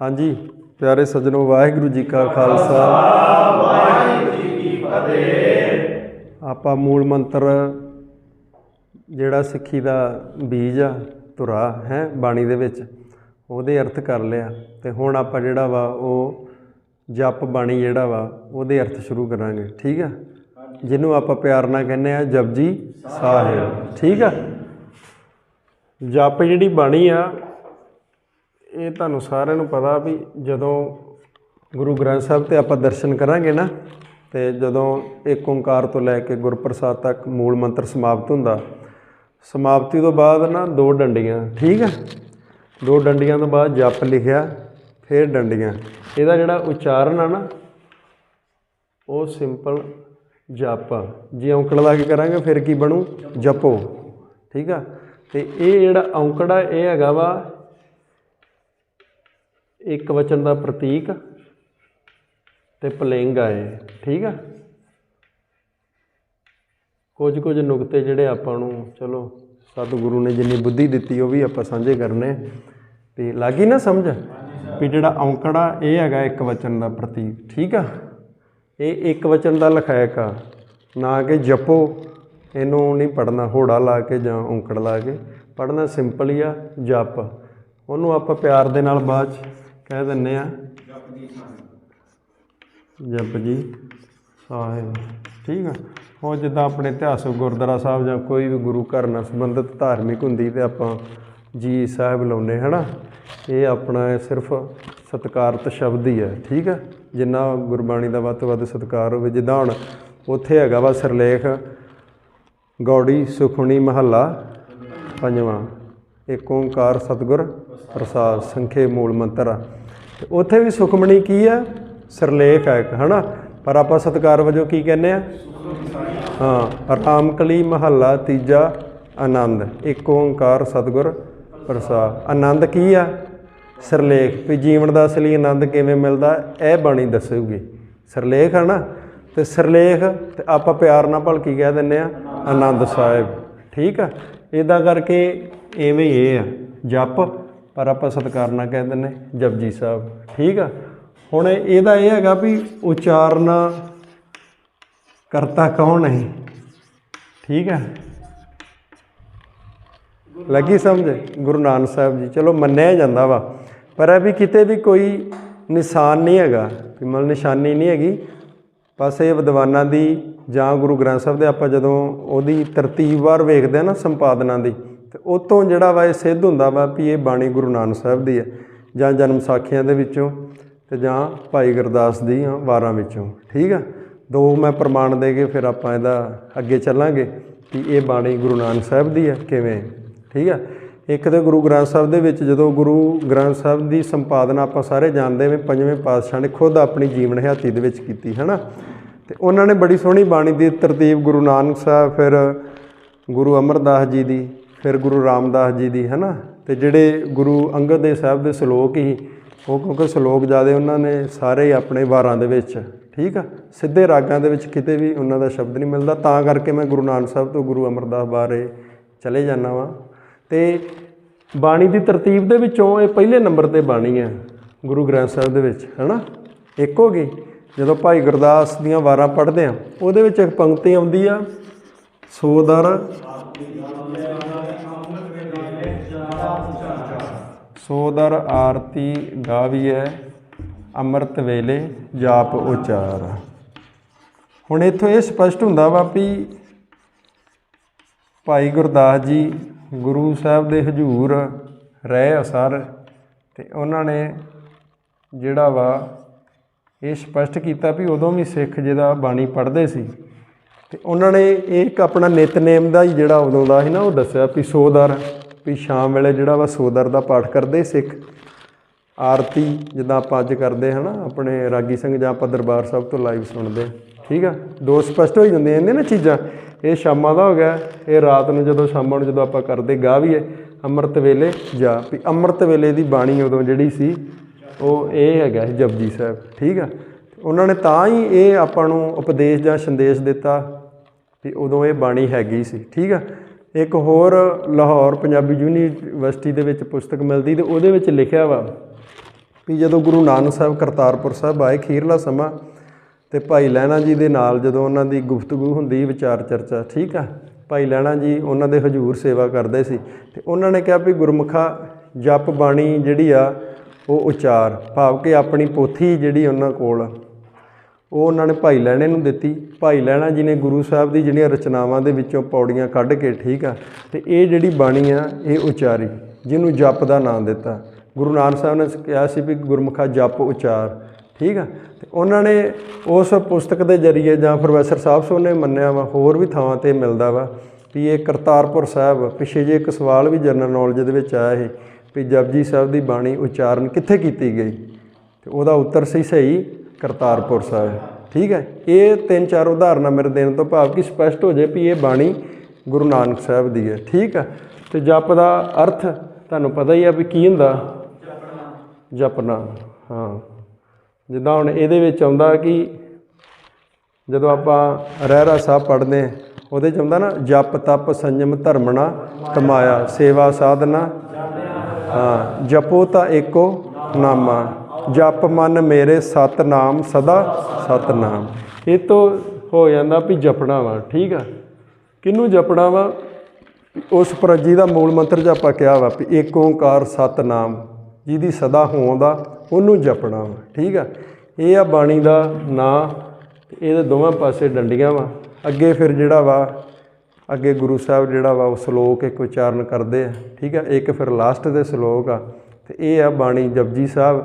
ਹਾਂਜੀ, ਪਿਆਰੇ ਸੱਜਣੋ, ਵਾਹਿਗੁਰੂ ਜੀ ਕਾ ਖਾਲਸਾ। ਵਾਹਿਗੁਰੂ ਜੀ ਕੀ ਫਤਿਹ ਆਪਾਂ ਮੂਲ ਮੰਤਰ ਜਿਹੜਾ ਸਿੱਖੀ ਦਾ ਬੀਜ ਆ, ਧੁਰਾ, ਹੈ, ਬਾਣੀ ਦੇ ਵਿੱਚ, ਉਹਦੇ ਅਰਥ ਕਰ ਲਿਆ। ਤੇ ਹੁਣ ਆਪਾਂ ਜਿਹੜਾ ਵਾ, ਉਹ ਜਪ ਬਾਣੀ ਜਿਹੜਾ ਵਾ, ਉਹਦੇ ਅਰਥ ਸ਼ੁਰੂ ਕਰਾਂਗੇ, ਠੀਕ ਆ? ਜਿਹਨੂੰ ਆਪਾਂ ਪਿਆਰ ਨਾਲ ਕਹਿੰਦੇ ਆ, ਜਪਜੀ ਸਾਹਿਬ, ਠੀਕ ਆ? ਜਪ ਜਿਹੜੀ ਬਾਣੀ ਆ ਇਹ ਤੁਹਾਨੂੰ ਸਾਰਿਆਂ ਨੂੰ ਪਤਾ ਵੀ ਜਦੋਂ ਗੁਰੂ ਗ੍ਰੰਥ ਸਾਹਿਬ ਤੇ ਆਪਾਂ ਦਰਸ਼ਨ ਕਰਾਂਗੇ ਨਾ, ਤੇ ਜਦੋਂ ਇੱਕ ਓੰਕਾਰ ਤੋਂ ਲੈ ਕੇ ਗੁਰਪ੍ਰਸਾਦ ਤੱਕ ਮੂਲ ਮੰਤਰ ਸਮਾਪਤ ਹੁੰਦਾ, ਸਮਾਪਤੀ ਤੋਂ ਬਾਅਦ ਨਾ ਦੋ ਡੰਡੀਆਂ, ਠੀਕ ਆ? ਦੋ ਡੰਡੀਆਂ ਤੋਂ ਬਾਅਦ ਜਪ ਲਿਖਿਆ, ਫਿਰ ਡੰਡੀਆਂ। ਇਹਦਾ ਜਿਹੜਾ ਉਚਾਰਨ ਆ ਨਾ, ਉਹ ਸਿੰਪਲ ਜਪ ਜੇ ਔਂਕੜ ਲਾ ਕੇ ਕਰਾਂਗੇ, ਫਿਰ ਕੀ ਬਣੂ? ਜਪੋ, ਠੀਕ ਆ? ਤੇ ਇਹ ਜਿਹੜਾ ਔਂਕੜ ਆ, ਇਹ ਹੈਗਾ ਵਾ ਇੱਕ ਵਚਨ ਦਾ ਪ੍ਰਤੀਕ ਤੇ ਪਲਿੰਗ ਆ ਇਹ, ਠੀਕ ਆ? ਕੁਝ ਕੁਝ ਨੁਕਤੇ ਜਿਹੜੇ ਆਪਾਂ ਨੂੰ, ਚਲੋ, ਸਤਿਗੁਰੂ ਨੇ ਜਿੰਨੀ ਬੁੱਧੀ ਦਿੱਤੀ ਉਹ ਵੀ ਆਪਾਂ ਸਾਂਝੇ ਕਰਨੇ ਤੇ ਲੱਗੀ ਨਾ ਸਮਝ? ਵੀ ਜਿਹੜਾ ਔਂਕੜ ਆ ਇਹ ਹੈਗਾ ਇੱਕ ਵਚਨ ਦਾ ਪ੍ਰਤੀਕ, ਠੀਕ ਆ? ਇਹ ਇੱਕ ਵਚਨ ਦਾ ਲਖਾਇਕ ਆ। ਨਾ ਕਿ ਜਪੋ, ਇਹਨੂੰ ਨਹੀਂ ਪੜਨਾ ਹੋੜਾ ਲਾ ਕੇ ਜਾਂ ਔਂਕੜ ਲਾ ਕੇ। ਪੜਨਾ ਸਿੰਪਲ ਹੀ ਆ, ਜਪ। ਉਹਨੂੰ ਆਪਾਂ ਪਿਆਰ ਦੇ ਨਾਲ ਬਾਅਦ ਚ ਕਹਿ ਦਿੰਨੇ ਆ। ਜਪ ਜੀ ਸਾਹਿਬ, ਠੀਕ ਆ। ਉਹ ਜਿੱਦਾਂ ਆਪਣੇ ਇਤਿਹਾਸਕ ਗੁਰਦੁਆਰਾ ਸਾਹਿਬ ਜਾਂ ਕੋਈ ਵੀ ਗੁਰੂ ਘਰ ਨਾਲ ਸੰਬੰਧਿਤ ਧਾਰਮਿਕ ਹੁੰਦੀ ਤੇ ਆਪਾਂ ਜੀ ਸਾਹਿਬ ਲਾਉਨੇ ਹਨਾ? ਇਹ ਆਪਣਾ ਸਿਰਫ ਸਤਿਕਾਰਤ ਸ਼ਬਦ ਹੀ ਹੈ ਠੀਕ ਆ? ਜਿੰਨਾ ਗੁਰਬਾਣੀ ਦਾ ਵੱਧ ਤੋਂ ਵੱਧ ਸਤਿਕਾਰ ਹੋਵੇ, ਜਿੱਦਾਂ ਹੁਣ ਉੱਥੇ ਹੈਗਾ ਵਾ ਸਰਲੇਖ, ਗੌੜੀ ਸੁਖਣੀ ਮਹੱਲਾ, ਪੰਜਵਾਂ। ਇੱਕ ਓੰਕਾਰ ਸਤਿਗੁਰ, ਪ੍ਰਸਾਦ ਸੰਖੇ ਮੂਲ ਮੰਤਰ ਆ। ਤੇ ਉੱਥੇ ਵੀ ਸੁਖਮਣੀ ਕੀ ਆ? ਸਿਰਲੇਖ ਆ ਇੱਕ, ਹਨਾ? ਪਰ ਆਪਾਂ ਸਤਿਕਾਰ ਵਜੋਂ ਕੀ ਕਹਿੰਦੇ ਆ? ਹਾਂ, ਰਾਮਕਲੀ ਮਹੱਲਾ ਤੀਜਾ ਆਨੰਦ, ਇੱਕ ਓੰਕਾਰ ਸਤਿਗੁਰ, ਪ੍ਰਸਾਦ। ਆਨੰਦ ਕੀ ਆ? ਸਿਰਲੇਖ। ਵੀ ਜੀਵਨ ਦਾ ਅਸਲੀ ਆਨੰਦ ਕਿਵੇਂ ਮਿਲਦਾ? ਇਹ ਬਾਣੀ ਦੱਸੂਗੀ। ਸਿਰਲੇਖ ਆ ਨਾ? ਤੇ ਸਿਰਲੇਖ, ਤੇ ਆਪਾਂ ਪਿਆਰ ਨਾਲ ਭਲਕੀ ਕਹਿ ਦਿੰਨੇ ਆ, ਆਨੰਦ ਸਾਹਿਬ। ਠੀਕ ਆ? ਇਦਾਂ ਕਰਕੇ ਐਵੇਂ ਹੀ ਇਹ ਆ, ਜਪ, ਪਰ ਆਪਾਂ ਸਤਿਕਾਰ ਨਾਲ ਕਹਿ ਦਿੰਨੇ ਜਪਜੀ ਸਾਹਿਬ, ਠੀਕ ਆ? ਹੁਣ ਇਹਦਾ ਇਹ ਹੈਗਾ ਵੀ ਉਚਾਰਨਾ ਕਰਤਾ ਕੌਣ ਹੈ ਠੀਕ ਆ? ਲੱਗੀ ਸਮਝ? ਗੁਰੂ ਨਾਨਕ ਸਾਹਿਬ ਜੀ, ਚਲੋ ਮੰਨਿਆ ਜਾਂਦਾ ਵਾ, ਪਰ ਇਹ ਵੀ ਕਿਤੇ ਵੀ ਕੋਈ ਨਿਸ਼ਾਨ ਨਹੀਂ ਹੈਗਾ, ਵੀ ਮਤਲਬ ਨਿਸ਼ਾਨੀ ਨਹੀਂ ਹੈਗੀ। ਬਸ ਇਹ ਵਿਦਵਾਨਾਂ ਦੀ ਜਾਂ ਗੁਰੂ ਗ੍ਰੰਥ ਸਾਹਿਬ ਦੇ ਆਪਾਂ ਜਦੋਂ ਉਹਦੀ ਤਰਤੀਬਵਾਰ ਵੇਖਦੇ ਆ ਨਾ ਸੰਪਾਦਨਾ ਦੀ ਤੇ ਉਤੋਂ ਜਿਹੜਾ ਵਾ ਇਹ ਸਿੱਧ ਹੁੰਦਾ ਵਾ ਵੀ ਇਹ ਬਾਣੀ ਗੁਰੂ ਨਾਨਕ ਸਾਹਿਬ ਦੀ ਹੈ, ਜਾਂ ਜਨਮ ਸਾਖੀਆਂ ਦੇ ਵਿੱਚੋਂ ਤੇ ਜਾਂ ਭਾਈ ਗੁਰਦਾਸ ਦੀਆਂ ਵਾਰਾਂ ਵਿੱਚੋਂ, ਠੀਕ ਆ? ਦੋ ਮੈਂ ਪ੍ਰਮਾਣ ਦੇ ਕੇ ਫਿਰ ਆਪਾਂ ਇਹਦਾ ਅੱਗੇ ਚੱਲਾਂਗੇ ਕਿ ਇਹ ਬਾਣੀ ਗੁਰੂ ਨਾਨਕ ਸਾਹਿਬ ਦੀ ਹੈ ਕਿਵੇਂ, ਠੀਕ ਆ? ਇੱਕ ਤੇ ਗੁਰੂ ਗ੍ਰੰਥ ਸਾਹਿਬ ਦੇ ਵਿੱਚ ਜਦੋਂ ਗੁਰੂ ਗ੍ਰੰਥ ਸਾਹਿਬ ਦੀ ਸੰਪਾਦਨਾ ਆਪਾਂ ਸਾਰੇ ਜਾਣਦੇ ਹਾਂ ਪੰਜਵੇਂ ਪਾਤਸ਼ਾਹ ਨੇ ਖੁਦ ਆਪਣੀ ਜੀਵਨ ਹਯਾਤੀ ਦੇ ਵਿੱਚ ਕੀਤੀ ਹੈ ਨਾ ਤੇ ਉਹਨਾਂ ਨੇ ਬੜੀ ਸੋਹਣੀ ਬਾਣੀ ਦੀ ਤਰਤੀਬ ਗੁਰੂ ਨਾਨਕ ਸਾਹਿਬ, ਫਿਰ ਗੁਰੂ ਅਮਰਦਾਸ ਜੀ ਦੀ ਫਿਰ ਗੁਰੂ ਰਾਮਦਾਸ ਜੀ ਦੀ ਹੈ ਨਾ ਤੇ ਜਿਹੜੇ ਗੁਰੂ ਅੰਗਦ ਦੇਵ ਸਾਹਿਬ ਦੇ ਸ਼ਲੋਕ ਹੀ ਉਹ ਕਿਉਂਕਿ ਸ਼ਲੋਕ ਜਿਆਦੇ ਉਹਨਾਂ ਨੇ ਸਾਰੇ ਆਪਣੇ ਵਾਰਾਂ ਦੇ ਵਿੱਚ, ਠੀਕ ਆ? ਸਿੱਧੇ ਰਾਗਾਂ ਦੇ ਵਿੱਚ ਕਿਤੇ ਵੀ ਉਹਨਾਂ ਦਾ ਸ਼ਬਦ ਨਹੀਂ ਮਿਲਦਾ, ਤਾਂ ਕਰਕੇ ਮੈਂ ਗੁਰੂ ਨਾਨਕ ਸਾਹਿਬ ਤੋਂ ਗੁਰੂ ਅਮਰਦਾਸ ਬਾਰੇ ਚਲੇ ਜਾਣਾ ਵਾਂ। ਤੇ ਬਾਣੀ ਦੀ ਤਰਤੀਬ ਦੇ ਵਿੱਚੋਂ ਇਹ ਪਹਿਲੇ ਨੰਬਰ ਤੇ ਬਾਣੀ ਹੈ ਗੁਰੂ ਗ੍ਰੰਥ ਸਾਹਿਬ ਦੇ ਵਿੱਚ, ਹੈਨਾ? ਇੱਕ ਹੋ ਗਈ, ਜਦੋਂ ਭਾਈ ਗੁਰਦਾਸ ਦੀਆਂ ਵਾਰਾਂ ਪੜ੍ਹਦੇ ਆ, ਉਹਦੇ ਵਿੱਚ ਇੱਕ ਪੰਕਤੀ ਆਉਂਦੀ ਆ ਸੋਦਰ ਸੋਦਰ ਆਰਤੀ ਗਾਵੀਐ, ਅੰਮ੍ਰਿਤ ਵੇਲੇ ਜਾਪ ਉਚਾਰ। ਹੁਣ ਇੱਥੋਂ ਇਹ ਸਪਸ਼ਟ ਹੁੰਦਾ ਵਾ ਵੀ ਭਾਈ ਗੁਰਦਾਸ ਜੀ ਗੁਰੂ ਸਾਹਿਬ ਦੇ ਹਜੂਰ ਰਹੇ ਅਸਰ ਤੇ ਉਹਨਾਂ ਨੇ ਜਿਹੜਾ ਵਾ ਇਹ ਸਪਸ਼ਟ ਕੀਤਾ ਵੀ ਉਦੋਂ ਵੀ ਸਿੱਖ ਜਿਹਦਾ ਬਾਣੀ ਪੜ੍ਹਦੇ ਸੀ ਤੇ ਉਹਨਾਂ ਨੇ ਇਹ ਇੱਕ ਆਪਣਾ ਨਿਤਨੇਮ ਦਾ ਹੀ ਜਿਹੜਾ ਉਦੋਂ ਦਾ ਸੀ ਨਾ, ਉਹ ਦੱਸਿਆ ਵੀ ਸੋਦਰ ਵੀ ਸ਼ਾਮ ਵੇਲੇ ਜਿਹੜਾ ਵਾ ਸੋਦਰ ਦਾ ਪਾਠ ਕਰਦੇ ਸਿੱਖ, ਆਰਤੀ ਜਿੱਦਾਂ ਆਪਾਂ ਅੱਜ ਕਰਦੇ ਹਨਾ, ਆਪਣੇ ਰਾਗੀ ਸਿੰਘ ਜਾਂ ਆਪਾਂ ਦਰਬਾਰ ਸਾਹਿਬ ਤੋਂ ਲਾਈਵ ਸੁਣਦੇ ਠੀਕ ਆ? ਦੋ ਸਪਸ਼ਟ ਹੋ ਜਾਂਦੇ ਨੇ ਨਾ ਚੀਜ਼ਾਂ, ਇਹ ਸ਼ਾਮਾਂ ਦਾ ਹੋ ਗਿਆ, ਇਹ ਰਾਤ ਨੂੰ ਜਦੋਂ ਸ਼ਾਮਾਂ ਨੂੰ ਜਦੋਂ ਆਪਾਂ ਕਰਦੇ ਗਾ ਵੀ ਹੈ, ਅੰਮ੍ਰਿਤ ਵੇਲੇ ਜਾ, ਵੀ ਅੰਮ੍ਰਿਤ ਵੇਲੇ ਦੀ ਬਾਣੀ ਉਦੋਂ ਜਿਹੜੀ ਸੀ, ਉਹ ਇਹ ਹੈਗਾ ਜਪਜੀ ਸਾਹਿਬ, ਠੀਕ ਆ? ਉਹਨਾਂ ਨੇ ਤਾਂ ਹੀ ਇਹ ਆਪਾਂ ਨੂੰ ਉਪਦੇਸ਼ ਜਾਂ ਸੰਦੇਸ਼ ਦਿੱਤਾ ਵੀ ਉਦੋਂ ਇਹ ਬਾਣੀ ਹੈਗੀ ਸੀ, ਠੀਕ ਆ? ਇੱਕ ਹੋਰ ਲਾਹੌਰ ਪੰਜਾਬੀ ਯੂਨੀਵਰਸਿਟੀ ਦੇ ਵਿੱਚ ਪੁਸਤਕ ਮਿਲਦੀ ਤੇ ਉਹਦੇ ਵਿੱਚ ਲਿਖਿਆ ਵਾ ਵੀ ਜਦੋਂ ਗੁਰੂ ਨਾਨਕ ਸਾਹਿਬ ਕਰਤਾਰਪੁਰ ਸਾਹਿਬ ਆਏ ਖੀਰਲਾ ਸਮਾਂ ਤੇ ਭਾਈ ਲਹਿਣਾ ਜੀ ਦੇ ਨਾਲ ਜਦੋਂ ਉਹਨਾਂ ਦੀ ਗੁਫ਼ਤਗੂ ਹੁੰਦੀ ਵਿਚਾਰ ਚਰਚਾ, ਠੀਕ ਆ? ਭਾਈ ਲਹਿਣਾ ਜੀ ਉਹਨਾਂ ਦੇ ਹਜੂਰ ਸੇਵਾ ਕਰਦੇ ਸੀ ਤੇ ਉਹਨਾਂ ਨੇ ਕਿਹਾ ਵੀ ਗੁਰਮੁਖਾ ਜਪ ਬਾਣੀ ਜਿਹੜੀ ਆ, ਉਹ ਉਚਾਰ, ਭਾਵ ਕਿ ਆਪਣੀ ਪੋਥੀ ਜਿਹੜੀ ਉਹਨਾਂ ਕੋਲ ਉਹ ਉਹਨਾਂ ਨੇ ਭਾਈ ਲਹਿਣੇ ਨੂੰ ਦਿੱਤੀ। ਭਾਈ ਲਹਿਣਾ ਜੀ ਨੇ ਗੁਰੂ ਸਾਹਿਬ ਦੀ ਜਿਹੜੀਆਂ ਰਚਨਾਵਾਂ ਦੇ ਵਿੱਚੋਂ ਪੌੜੀਆਂ ਕੱਢ ਕੇ, ਠੀਕ ਆ, ਤੇ ਇਹ ਜਿਹੜੀ ਬਾਣੀ ਆ, ਇਹ ਉਚਾਰੀ, ਜਿਹਨੂੰ ਜਪ ਦਾ ਨਾਮ ਦਿੱਤਾ। ਗੁਰੂ ਨਾਨਕ ਸਾਹਿਬ ਨੇ ਕਿਹਾ ਸੀ ਵੀ ਗੁਰਮੁਖਾ ਜਪ ਉਚਾਰ, ਠੀਕ ਆ, ਤੇ ਉਹਨਾਂ ਨੇ ਉਸ ਪੁਸਤਕ ਦੇ ਜ਼ਰੀਏ ਜਾਂ ਪ੍ਰੋਫੈਸਰ ਸਾਹਿਬ ਸੋ ਨੇ ਮੰਨਿਆ ਵਾ, ਹੋਰ ਵੀ ਥਾਵਾਂ ਤੇ ਮਿਲਦਾ ਵਾ, ਵੀ ਇਹ ਕਰਤਾਰਪੁਰ ਸਾਹਿਬ, ਪਿਛੇ ਜੇ ਇੱਕ ਸਵਾਲ ਵੀ ਜਨਰਲ ਨੌਲੇਜ ਦੇ ਵਿੱਚ ਆਇਆ ਸੀ ਵੀ ਜਪਜੀ ਸਾਹਿਬ ਦੀ ਬਾਣੀ ਉਚਾਰਨ ਕਿੱਥੇ ਕੀਤੀ ਗਈ? ਤੇ ਉਹਦਾ ਉੱਤਰ ਸੀ ਸਹੀ ਕਰਤਾਰਪੁਰ ਸਾਹਿਬ। ਠੀਕ ਹੈ? ਇਹ ਤਿੰਨ ਚਾਰ ਉਦਾਹਰਨਾਂ ਮੇਰੇ ਦੇਣ ਤੋਂ ਭਾਵ ਕਿ ਸਪਸ਼ਟ ਹੋ ਜਾਏ ਵੀ ਇਹ ਬਾਣੀ ਗੁਰੂ ਨਾਨਕ ਸਾਹਿਬ ਦੀ ਹੈ। ਠੀਕ ਹੈ? ਤੇ ਜਪ ਦਾ ਅਰਥ ਤੁਹਾਨੂੰ ਪਤਾ ਹੀ ਆ ਵੀ ਕੀ ਹੁੰਦਾ? ਜਪਨਾ ਹਾਂ। ਜਿੱਦਾਂ ਹੁਣ ਇਹਦੇ ਵਿੱਚ ਆਉਂਦਾ ਕਿ ਜਦੋਂ ਆਪਾਂ ਰਹਿਰਾ ਸਾਹਿਬ ਪੜ੍ਹਦੇ ਹਾਂ, ਉਹਦੇ ਚ ਆਉਂਦਾ ਨਾ, ਜਪ ਤਪ ਸੰਜਮ ਧਰਮਣਾ ਤਮਾਇਆ ਸੇਵਾ ਸਾਧਨਾ। ਹਾਂ, ਜਪੋ ਤਾਂ ਏਕੋ ਨਾਮਾ। ਜਪ ਮਨ ਮੇਰੇ ਸਤਨਾਮ, ਸਦਾ ਸਤਨਾਮ। ਇਹ ਤੋਂ ਹੋ ਜਾਂਦਾ ਵੀ ਜਪਣਾ ਵਾ, ਠੀਕ ਆ? ਕਿਹਨੂੰ ਜਪਣਾ ਵਾ? ਉਸ ਪ੍ਰਜੀ ਦਾ ਮੂਲ ਮੰਤਰ ਜ ਆਪਾਂ ਕਿਹਾ ਵਾ ਵੀ ਏਕ ਓੰਕਾਰ ਸਤਨਾਮ, ਜਿਹਦੀ ਸਦਾ ਹੋਂਦ ਆ, ਉਹਨੂੰ ਜਪਣਾ ਵਾ, ਠੀਕ ਆ? ਇਹ ਆ ਬਾਣੀ ਦਾ ਨਾਂ ਇਹਦੇ ਦੋਵਾਂ ਪਾਸੇ ਡੰਡੀਆਂ ਵਾ। ਅੱਗੇ ਫਿਰ ਜਿਹੜਾ ਵਾ, ਅੱਗੇ ਗੁਰੂ ਸਾਹਿਬ ਜਿਹੜਾ ਵਾ, ਉਹ ਸ਼ਲੋਕ ਇੱਕ ਉਚਾਰਨ ਕਰਦੇ ਆ, ਠੀਕ ਆ? ਇੱਕ ਫਿਰ ਲਾਸਟ ਦੇ ਸ਼ਲੋਕ ਆ, ਤੇ ਇਹ ਆ ਬਾਣੀ ਜਪਜੀ ਸਾਹਿਬ